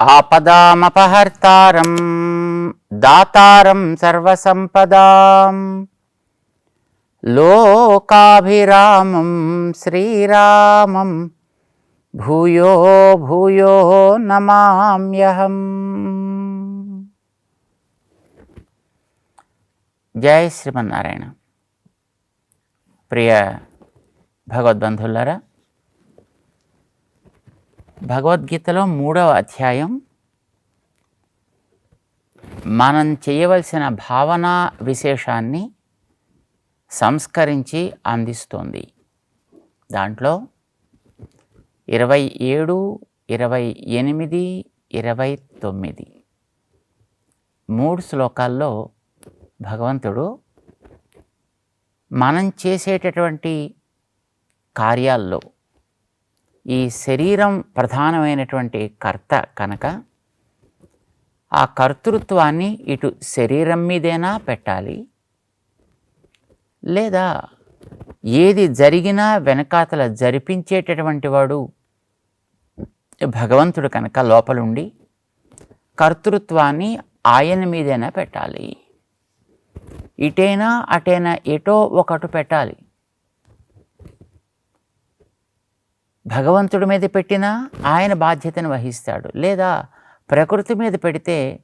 ఆపదామపహర్తారం దాతారం సర్వసంపదాం. లోకాభిరామం శ్రీరామం భూయో భూయో నమామ్యహం. జై శ్రీమన్నారాయణ. ప్రియ భగవద్బంధులారా భగవద్గీతలో మూడవ అధ్యాయం. మనం చేయవలసిన భావన విశేషాన్ని సంస్కరించి అందిస్తోంది. దాంట్లో ఇరవై ఏడు ఇరవై ఎనిమిది ఇరవై తొమ్మిది మూడు శ్లోకాల్లో భగవంతుడు మనం చేసేటటువంటి కార్యాల్లో ఈ శరీరం ప్రధానమైనటువంటి కర్త కనుక ఆ కర్తృత్వాన్ని ఇటు శరీరం మీదైనా పెట్టాలి? లేదా ఏది జరిగినా వెనకాతల జరిపించేటటువంటి వాడు భగవంతుడు కనుక లోపలుండి కర్తృత్వాన్ని ఆయన మీదైనా పెట్టాలి? ఇటైనా అటైనా ఎటో ఒకటి పెట్టాలి. భగవంతుడి మీద పెట్టినా ఆయన బాధ్యతను వహిస్తాడు. లేదా ప్రకృతి మీద పెడితే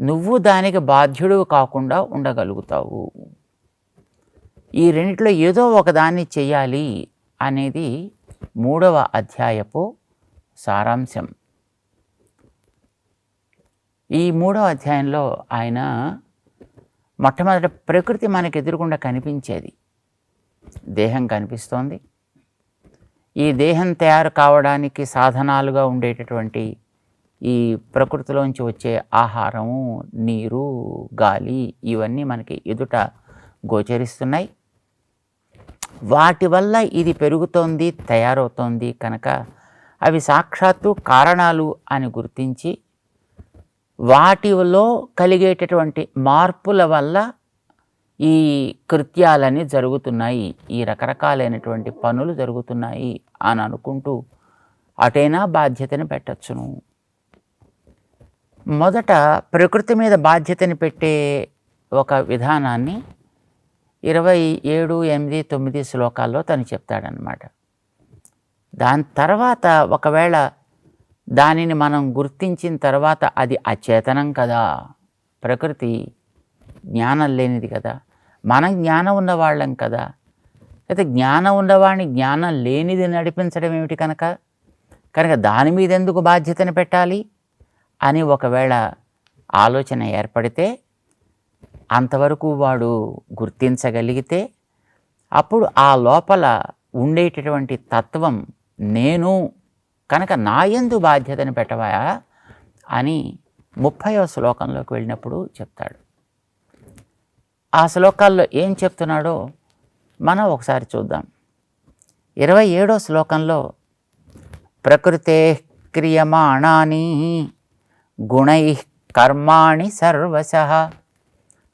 నువ్వు దానికి బాధ్యుడు కాకుండా ఉండగలుగుతావు. ఈ రెండిట్లో ఏదో ఒకదాన్ని చేయాలి అనేది మూడవ అధ్యాయపు సారాంశం. ఈ మూడవ అధ్యాయంలో ఆయన మొట్టమొదట ప్రకృతి మనకు ఎదురుకుండా కనిపించేది. దేహం కనిపిస్తోంది. ఈ దేహం తయారు కావడానికి సాధనాలుగా ఉండేటటువంటి ఈ ప్రకృతిలోంచి వచ్చే ఆహారము నీరు గాలి ఇవన్నీ మనకి ఎదుట గోచరిస్తున్నాయి. వాటి వల్ల ఇది పెరుగుతోంది తయారవుతోంది కనుక అవి సాక్షాత్తు కారణాలు అని గుర్తించి వాటిలో కలిగేటటువంటి మార్పుల వల్ల ఈ కృత్యాలన్నీ జరుగుతున్నాయి ఈ రకరకాలైనటువంటి పనులు జరుగుతున్నాయి అని అనుకుంటూ అటైనా బాధ్యతని పెట్టచ్చును. మొదట ప్రకృతి మీద బాధ్యతని పెట్టే ఒక విధానాన్ని ఇరవై ఏడు ఎనిమిది తొమ్మిది శ్లోకాల్లో తను చెప్తాడనమాట దాని తర్వాత ఒకవేళ దానిని మనం గుర్తించిన తర్వాత అది అచేతనం కదా. ప్రకృతి జ్ఞానం లేనిది కదా. మనం జ్ఞానం ఉన్నవాళ్ళం కదా. అయితే జ్ఞానం ఉన్నవాడిని జ్ఞానం లేనిది నడిపించడం ఏమిటి కనుక? కనుక దాని మీద ఎందుకు బాధ్యతను పెట్టాలి? అని ఒకవేళ ఆలోచన ఏర్పడితే అంతవరకు వాడు గుర్తించగలిగితే అప్పుడు ఆ లోపల ఉండేటటువంటి తత్వం నేను కనుక నా యందు బాధ్యతను పెట్టవా అని ముప్పైవ శ్లోకంలోకి వెళ్ళినప్పుడు చెప్తాడు. ఆ శ్లోకాల్లో ఏం చెప్తున్నాడో మనం ఒకసారి చూద్దాం. ఇరవై ఏడో శ్లోకంలో ప్రకృతే క్రియమాణాని గుణై కర్మాణి సర్వశ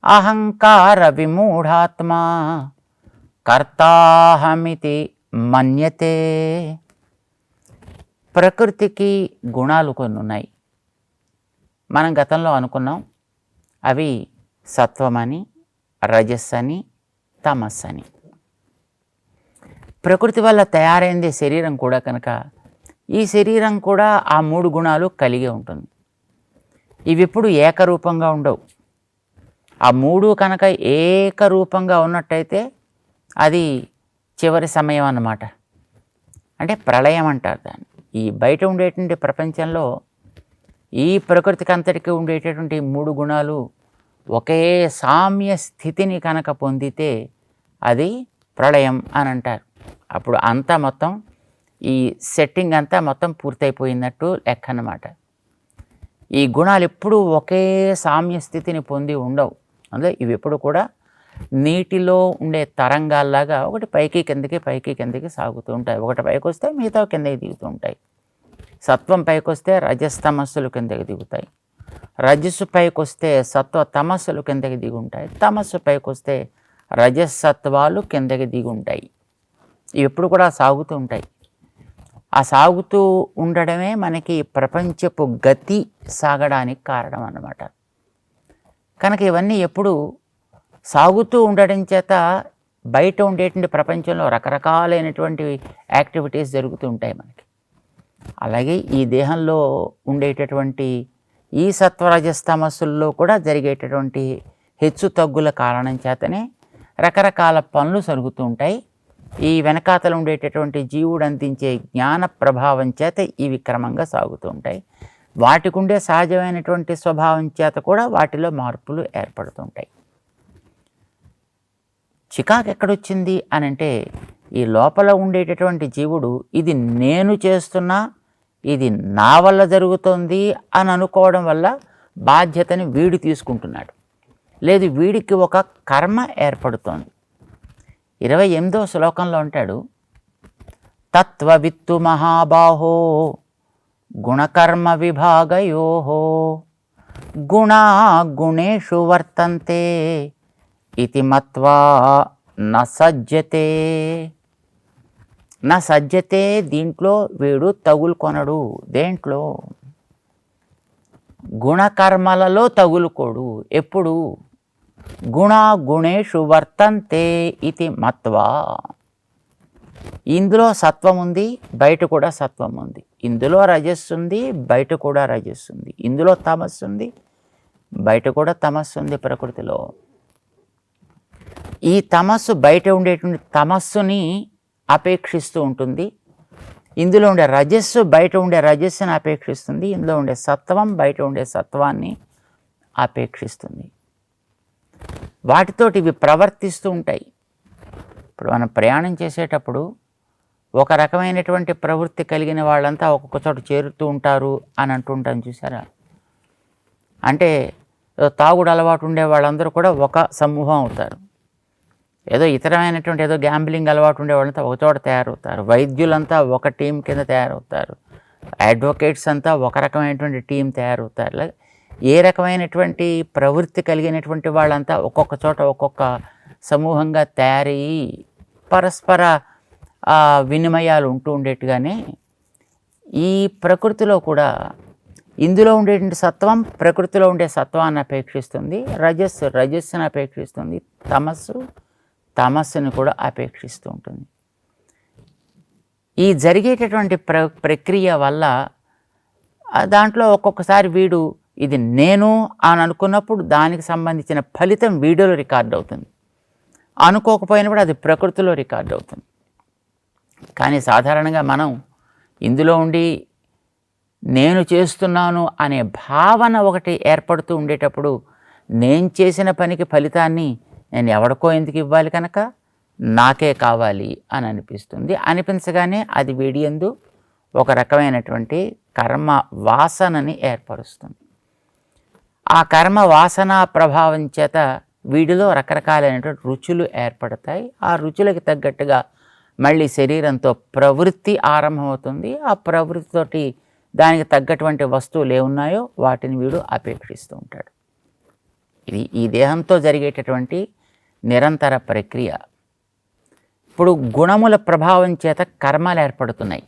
అహంకార విమూఢాత్మా కర్తాహమితి మన్యతే. ప్రకృతికి గుణాలు కొన్ని ఉన్నాయి. మనం గతంలో అనుకున్నాం అవి సత్వమని రజస్ అని తమస్ అని ప్రకృతి వల్ల తయారైంది శరీరం కూడా కనుక ఈ శరీరం కూడా ఆ మూడు గుణాలు కలిగి ఉంటుంది. ఇవి ఎప్పుడు ఏకరూపంగా ఉండవు. ఆ మూడు కనుక ఏకరూపంగా ఉన్నట్టయితే అది చివరి సమయం అన్నమాట. అంటే ప్రళయం అంటారు దాన్ని. ఈ బయట ఉండేటువంటి ప్రపంచంలో ఈ ప్రకృతికి అంతటికి ఉండేటటువంటి మూడు గుణాలు ఒకే సామ్య స్థితిని కనుక పొందితే అది ప్రళయం అని అంటారు. అప్పుడు అంతా మొత్తం ఈ సెట్టింగ్ అంతా మొత్తం పూర్తయిపోయినట్టు లెక్క అన్నమాట. ఈ గుణాలు ఎప్పుడూ ఒకే సామ్య స్థితిని పొంది ఉండవు. అందులో ఇవి ఎప్పుడు కూడా నీటిలో ఉండే తరంగాల్లాగా ఒకటి పైకి కిందకి పైకి కిందకి సాగుతూ ఉంటాయి. ఒకటి పైకి వస్తే మిగతా కిందకి దిగుతూ ఉంటాయి. సత్వం పైకి వస్తే రజస్తమస్సులు కిందకి దిగుతాయి. రజస్సు పైకి వస్తే సత్వ తమస్సులు కిందకి దిగి ఉంటాయి తమస్సు పైకి వస్తే రజసత్వాలు కిందకి దిగి ఉంటాయి ఎప్పుడు కూడా సాగుతూ ఉంటాయి. ఆ సాగుతూ ఉండడమే మనకి ప్రపంచపు గతి సాగడానికి కారణం అన్నమాట కనుక ఇవన్నీ ఎప్పుడు సాగుతూ ఉండడం చేత బయట ఉండేటువంటి ప్రపంచంలో రకరకాలైనటువంటి యాక్టివిటీస్ జరుగుతూ ఉంటాయి మనకి. అలాగే ఈ దేహంలో ఉండేటటువంటి ఈ సత్వరజస్తమస్సుల్లో కూడా జరిగేటటువంటి హెచ్చు తగ్గుల కారణం చేతనే రకరకాల పనులు జరుగుతూ ఉంటాయి. ఈ వెనకాతలు ఉండేటటువంటి జీవుడు అందించే జ్ఞాన ప్రభావం చేత ఇవి క్రమంగా సాగుతూ ఉంటాయి. వాటికి ఉండే సహజమైనటువంటి స్వభావం చేత కూడా వాటిలో మార్పులు ఏర్పడుతుంటాయి చికాకు ఎక్కడొచ్చింది అని అంటే ఈ లోపల ఉండేటటువంటి జీవుడు ఇది నేను చేస్తున్నా ఇది నా వల్ల జరుగుతుంది అని అనుకోవడం వల్ల బాధ్యతని వీడు తీసుకుంటున్నాడు. లేదు వీడికి ఒక కర్మ ఏర్పడుతోంది. ఇరవై ఎనిమిదో శ్లోకంలో ఉంటాడు తత్వవిత్తు మహాబాహో గుణకర్మ విభాగయోహో గుణా గుణేషు వర్తంతే ఇది మత్వా న సజ్జతే. నా సజ్జతే దీంట్లో వీడు తగులుకొనడు. దేంట్లో? గుణకర్మలలో తగులుకోడు. ఎప్పుడు? గుణ గుణేషు వర్తంతే ఇది మత్వా. ఇందులో సత్వం ఉంది బయట కూడా సత్వం ఉంది. ఇందులో రజస్సు ఉంది బయట కూడా రజస్సు ఉంది. ఇందులో తమస్సు ఉంది బయట కూడా తమస్సు ఉంది ప్రకృతిలో. ఈ తమస్సు బయట ఉండేటువంటి తమస్సుని అపేక్షిస్తూ ఉంటుంది. ఇందులో ఉండే రజస్సు బయట ఉండే రజస్సుని అపేక్షిస్తుంది. ఇందులో ఉండే సత్వం బయట ఉండే సత్వాన్ని అపేక్షిస్తుంది. వాటితోటి ఇవి ప్రవర్తిస్తూ ఉంటాయి. ఇప్పుడు మనం ప్రయాణం చేసేటప్పుడు ఒక రకమైనటువంటి ప్రవృత్తి కలిగిన వాళ్ళంతా ఒక్కొక్క చోట చేరుతూ ఉంటారు అని అంటుంటాం చూసారా? అంటే తాగుడు అలవాటు ఉండే వాళ్ళందరూ కూడా ఒక సమూహం అవుతారు. ఏదో ఇతరమైనటువంటి ఏదో గ్యాంబ్లింగ్ అలవాటు ఉండే వాళ్ళంతా ఒక చోట తయారవుతారు. వైద్యులంతా ఒక టీం కింద తయారవుతారు. అడ్వకేట్స్ అంతా ఒక రకమైనటువంటి టీం తయారవుతారు. ఏ రకమైనటువంటి ప్రవృత్తి కలిగినటువంటి వాళ్ళంతా ఒక్కొక్క చోట ఒక్కొక్క సమూహంగా తయారయ్యి పరస్పర వినిమయాలు ఉంటూ ఉండేట్టుగానే ఈ ప్రకృతిలో కూడా ఇందులో ఉండేటువంటి సత్వం ప్రకృతిలో ఉండే సత్వాన్ని అపేక్షిస్తుంది. రజస్సు రజస్సును అపేక్షిస్తుంది. తమస్సు తమస్సును కూడా అపేక్షిస్తూ ఉంటుంది. ఈ జరిగేటటువంటి ప్ర ప్రక్రియ వల్ల దాంట్లో ఒక్కొక్కసారి వీడు ఇది నేను అని అనుకున్నప్పుడు దానికి సంబంధించిన ఫలితం వీడియోలో రికార్డ్ అవుతుంది. అనుకోకపోయినప్పుడు అది ప్రకృతిలో రికార్డ్ అవుతుంది. కానీ సాధారణంగా మనం ఇందులో ఉండి నేను చేస్తున్నాను అనే భావన ఒకటి ఏర్పడుతూ ఉండేటప్పుడు నేను చేసిన పనికి ఫలితాన్ని నేను ఎవడికో ఎందుకు ఇవ్వాలి కనుక? నాకే కావాలి అని అనిపిస్తుంది. అనిపించగానే అది వీడియందు ఒక రకమైనటువంటి కర్మ వాసనని ఏర్పరుస్తుంది. ఆ కర్మ వాసన ప్రభావం చేత వీడిలో రకరకాలైనటువంటి రుచులు ఏర్పడతాయి. ఆ రుచులకు తగ్గట్టుగా మళ్ళీ శరీరంతో ప్రవృత్తి ఆరంభమవుతుంది. ఆ ప్రవృత్తితోటి దానికి తగ్గటువంటి వస్తువులు ఏమున్నాయో వాటిని వీడు అపేక్షిస్తూ ఉంటాడు. ఇది ఈ దేహంతో జరిగేటటువంటి నిరంతర ప్రక్రియ. ఇప్పుడు గుణముల ప్రభావం చేత కర్మలు ఏర్పడుతున్నాయి.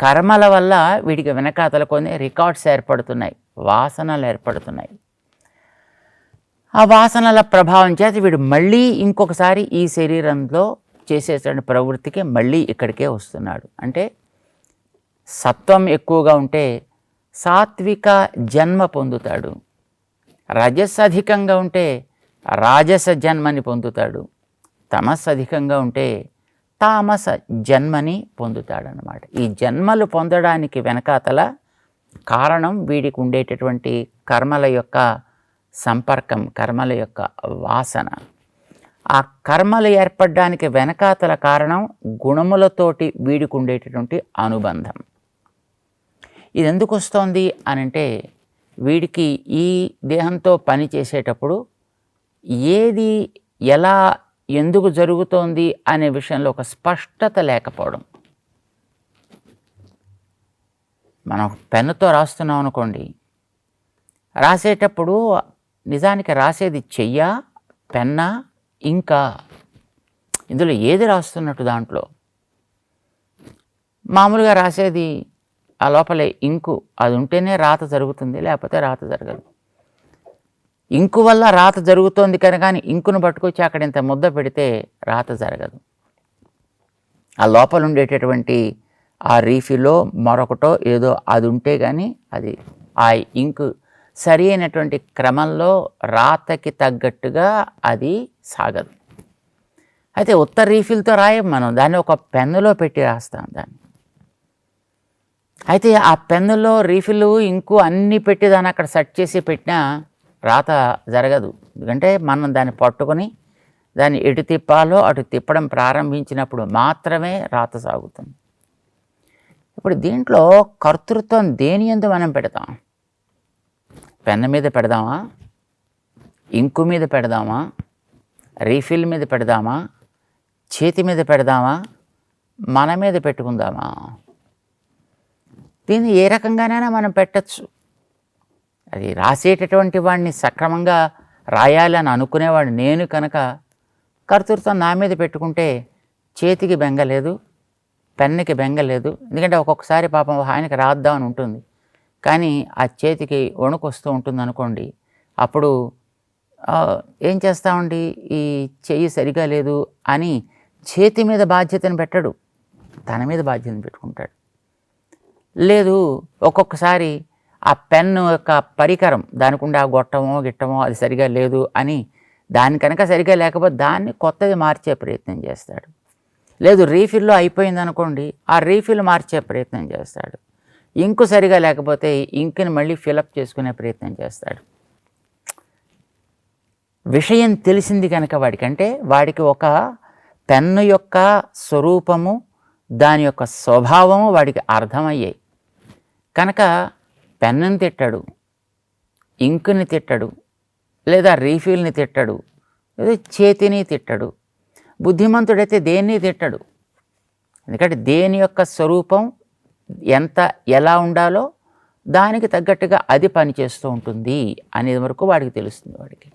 కర్మల వల్ల వీడికి వెనకాతల కొన్ని రికార్డ్స్ ఏర్పడుతున్నాయి. వాసనలు ఏర్పడుతున్నాయి. ఆ వాసనల ప్రభావం చేత వీడు మళ్ళీ ఇంకొకసారి ఈ శరీరంలో చేసేటువంటి ప్రవృత్తికి మళ్ళీ ఇక్కడికే వస్తున్నాడు. అంటే సత్వం ఎక్కువగా ఉంటే సాత్విక జన్మ పొందుతాడు. రజస్ అధికంగా ఉంటే రాజస జన్మని పొందుతాడు. తమస్ అధికంగా ఉంటే తామస జన్మని పొందుతాడనమాట ఈ జన్మలు పొందడానికి వెనకాతల కారణం వీడికి ఉండేటటువంటి కర్మల యొక్క సంపర్కం కర్మల యొక్క వాసన. ఆ కర్మలు ఏర్పడడానికి వెనకాతల కారణం గుణములతోటి వీడికి ఉండేటటువంటి అనుబంధం. ఇది ఎందుకు వస్తోంది అనంటే వీడికి ఈ దేహంతో పని చేసేటప్పుడు ఏది ఎలా ఎందుకు జరుగుతోంది అనే విషయంలో ఒక స్పష్టత లేకపోవడం. మనం పెన్నుతో రాస్తున్నాం అనుకోండి. రాసేటప్పుడు నిజానికి రాసేది చెయ్య పెన్న ఇంకా? ఇందులో ఏది రాస్తున్నట్టు దాంట్లో? మామూలుగా రాసేది ఆ లోపల ఇంకు. అది ఉంటేనే రాత జరుగుతుంది లేకపోతే రాత జరగదు. ఇంకు వల్ల రాత జరుగుతోంది కనుక కానీ ఇంకును పట్టుకొచ్చి అక్కడ ఇంత ముద్ద పెడితే రాత జరగదు. ఆ లోపల ఉండేటటువంటి ఆ రీఫిలో మరొకటో ఏదో అది ఉంటే కానీ అది ఆ ఇంకు సరి అయినటువంటి క్రమంలో రాతకి తగ్గట్టుగా అది సాగదు. అయితే ఉత్తర రీఫిల్తో రాయం మనం దాన్ని ఒక పెన్నులో పెట్టి రాస్తాం దాన్ని. అయితే ఆ పెన్నులో రీఫిల్ ఇంకు అన్నీ పెట్టి దాన్ని అక్కడ సెట్ చేసి పెట్టినా రాత జరగదు. ఎందుకంటే మనం దాన్ని పట్టుకొని దాన్ని ఎటు తిప్పాలో అటు తిప్పడం ప్రారంభించినప్పుడు మాత్రమే రాత సాగుతుంది. ఇప్పుడు దీంట్లో కర్తృత్వం దేని ఎందు మనం పెడతాం? పెన్ను మీద పెడదామా? ఇంకు మీద పెడదామా? రీఫిల్ మీద పెడదామా? చేతి మీద పెడదామా? మన మీద పెట్టుకుందామా? దీన్ని ఏ రకంగానైనా మనం పెట్టచ్చు. అది రాసేటటువంటి వాడిని సక్రమంగా రాయాలని అనుకునేవాడు నేను కనుక కర్తృత్వం నా మీద పెట్టుకుంటే చేతికి బెంగలేదు పెన్నుకి బెంగలేదు ఎందుకంటే ఒక్కొక్కసారి పాపం ఆయనకి రాద్దామని ఉంటుంది. కానీ ఆ చేతికి వణుకు వస్తూ ఉంటుంది అనుకోండి. అప్పుడు ఏం చేస్తామండి? ఈ చెయ్యి సరిగా లేదు అని చేతి మీద బాధ్యతను పెట్టడు. తన మీద బాధ్యతను పెట్టుకుంటాడు. లేదు ఒక్కొక్కసారి ఆ పెన్ను యొక్క పరికరం దానికి ఉండే ఆ గొట్టమో గిట్టమో అది సరిగా లేదు అని దాని కనుక సరిగా లేకపోతే దాన్ని కొత్తది మార్చే ప్రయత్నం చేస్తాడు. లేదు రీఫిల్లో అయిపోయింది అనుకోండి ఆ రీఫిల్ మార్చే ప్రయత్నం చేస్తాడు. ఇంకు సరిగా లేకపోతే ఇంకుని మళ్ళీ ఫిలప్ చేసుకునే ప్రయత్నం చేస్తాడు. విషయం తెలిసింది కనుక వాడికంటే వాడికి ఒక పెన్ను యొక్క స్వరూపము దాని యొక్క స్వభావము వాడికి అర్థమయ్యాయి. కనుక పెన్నుని తిట్టాడు ఇంకుని తిట్టడు లేదా రీఫిల్ని తిట్టడు లేదా చేతిని తిట్టడు బుద్ధిమంతుడైతే దేన్ని తిట్టడు? ఎందుకంటే దేని యొక్క స్వరూపం ఎంత ఎలా ఉండాలో దానికి తగ్గట్టుగా అది పనిచేస్తూ ఉంటుంది అనేది వరకు వాడికి తెలుస్తుంది వాడికి.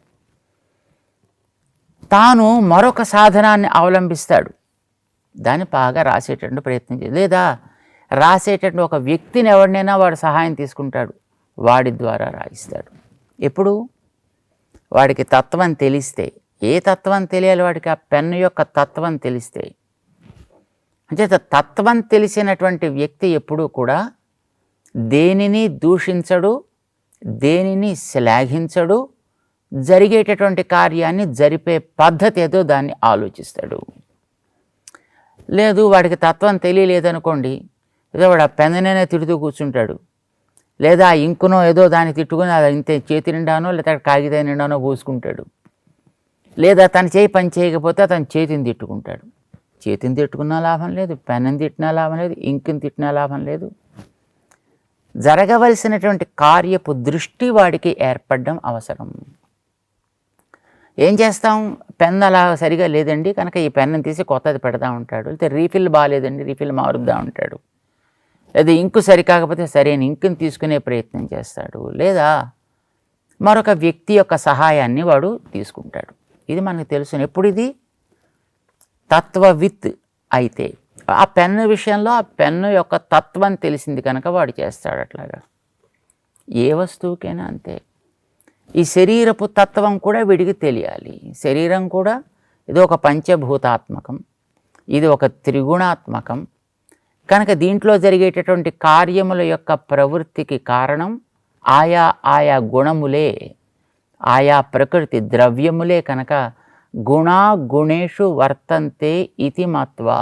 తాను మరొక సాధనాన్ని అవలంబిస్తాడు. దాన్ని బాగా రాసేటట్టు ప్రయత్నం చేయాలి లేదా రాసేటటువంటి ఒక వ్యక్తిని ఎవరినైనా వాడు సహాయం తీసుకుంటాడు. వాడి ద్వారా రాయిస్తాడు. ఎప్పుడు? వాడికి తత్వం తెలిస్తే. ఏ తత్వం తెలియాలి వాడికి? ఆ పెన్ను యొక్క తత్వం తెలిస్తే. అంటే తత్వం తెలిసినటువంటి వ్యక్తి ఎప్పుడూ కూడా దేనిని దూషించడు దేనిని శ్లాఘించడు జరిగేటటువంటి కార్యాన్ని జరిపే పద్ధతి ఏదో దాన్ని ఆలోచిస్తాడు. లేదు వాడికి తత్వం తెలియలేదనుకోండి ఏదో వాడు ఆ పెన్ననే తిడుతూ కూర్చుంటాడు. లేదా ఆ ఇంకునో ఏదో దాన్ని తిట్టుకుని అది ఇంత చేతి నిండానో లేదా కాగితం నిండానో పోసుకుంటాడు. లేదా తన చేయి పని చేయకపోతే అతను చేతిని తిట్టుకుంటాడు. చేతిని తిట్టుకున్నా లాభం లేదు పెన్నుని తిట్టినా లాభం లేదు ఇంకుని తిట్టినా లాభం లేదు. జరగవలసినటువంటి కార్యపు దృష్టి వాడికి ఏర్పడడం అవసరం. ఏం చేస్తాం? పెన్ అలా సరిగా లేదండి కనుక ఈ పెన్ను తీసి కొత్తది పెడతా ఉంటాడు. లేకపోతే రీఫిల్ బాగాలేదండి రీఫిల్ మారుద్దా ఉంటాడు. లేదా ఇంకు సరికాకపోతే సరైన ఇంకుని తీసుకునే ప్రయత్నం చేస్తాడు. లేదా మరొక వ్యక్తి యొక్క సహాయాన్ని వాడు తీసుకుంటాడు. ఇది మనకు తెలుసు. ఎప్పుడు ఇది? తత్వవిత్ అయితే. ఆ పెన్ను విషయంలో ఆ పెన్ను యొక్క తత్వం తెలిసింది కనుక వాడు చేస్తాడు అట్లాగా. ఏ వస్తువుకైనా అంతే. ఈ శరీరపు తత్వం కూడా వీడికి తెలియాలి. శరీరం కూడా ఇది ఒక పంచభూతాత్మకం. ఇది ఒక త్రిగుణాత్మకం. కనుక దీంట్లో జరిగేటటువంటి కార్యముల యొక్క ప్రవృత్తికి కారణం ఆయా ఆయా గుణములే ఆయా ప్రకృతి ద్రవ్యములే కనుక గుణా గుణేషు వర్తంతే ఇతి మత్వా.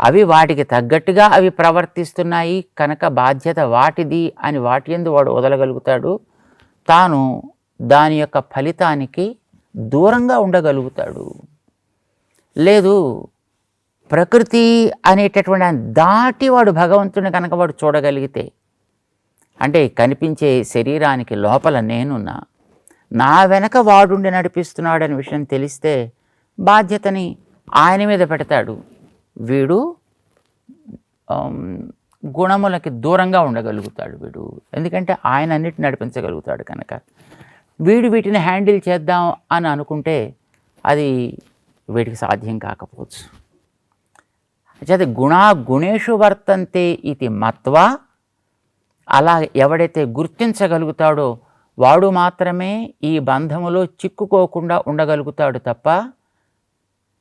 అవి వాటికి తగ్గట్టుగా అవి ప్రవర్తిస్తున్నాయి కనుక బాధ్యత వాటిది అని వాటి ఎందు వాడు వదలగలుగుతాడు. తాను దాని యొక్క ఫలితానికి దూరంగా ఉండగలుగుతాడు. లేదు ప్రకృతి అనేటటువంటి దాటి వాడు భగవంతుని కనుక వాడు చూడగలిగితే అంటే కనిపించే శరీరానికి లోపల నేనున్నా నా వెనక వాడుండి నడిపిస్తున్నాడని విషయం తెలిస్తే బాధ్యతని ఆయన మీద పెడతాడు. వీడు గుణములకి దూరంగా ఉండగలుగుతాడు వీడు. ఎందుకంటే ఆయన అన్నిటిని నడిపించగలుగుతాడు కనుక. వీడు వీటిని హ్యాండిల్ చేద్దాం అని అనుకుంటే అది వీడికి సాధ్యం కాకపోవచ్చు. చేత గుణా గుణేషు వర్తంతే ఇది మత్వా. అలా ఎవడైతే గుర్తించగలుగుతాడో వాడు మాత్రమే ఈ బంధములో చిక్కుకోకుండా ఉండగలుగుతాడు తప్ప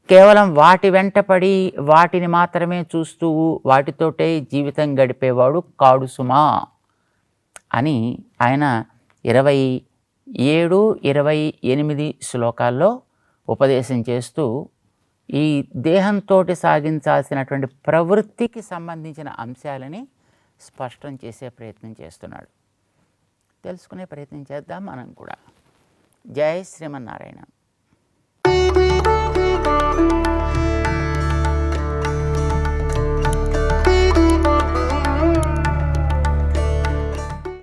కేవలం వాటి వెంటపడి వాటిని మాత్రమే చూస్తూ వాటితోటే జీవితం గడిపేవాడు కాడు సుమా అని ఆయన ఇరవై ఏడు ఇరవై ఎనిమిది శ్లోకాల్లో ఉపదేశం చేస్తూ ఈ దేహంతో సాగించాల్సినటువంటి ప్రవృత్తికి సంబంధించిన అంశాలని స్పష్టం చేసే ప్రయత్నం చేస్తున్నాడు. తెలుసుకునే ప్రయత్నం చేద్దాం మనం కూడా. జయ శ్రీమన్నారాయణ.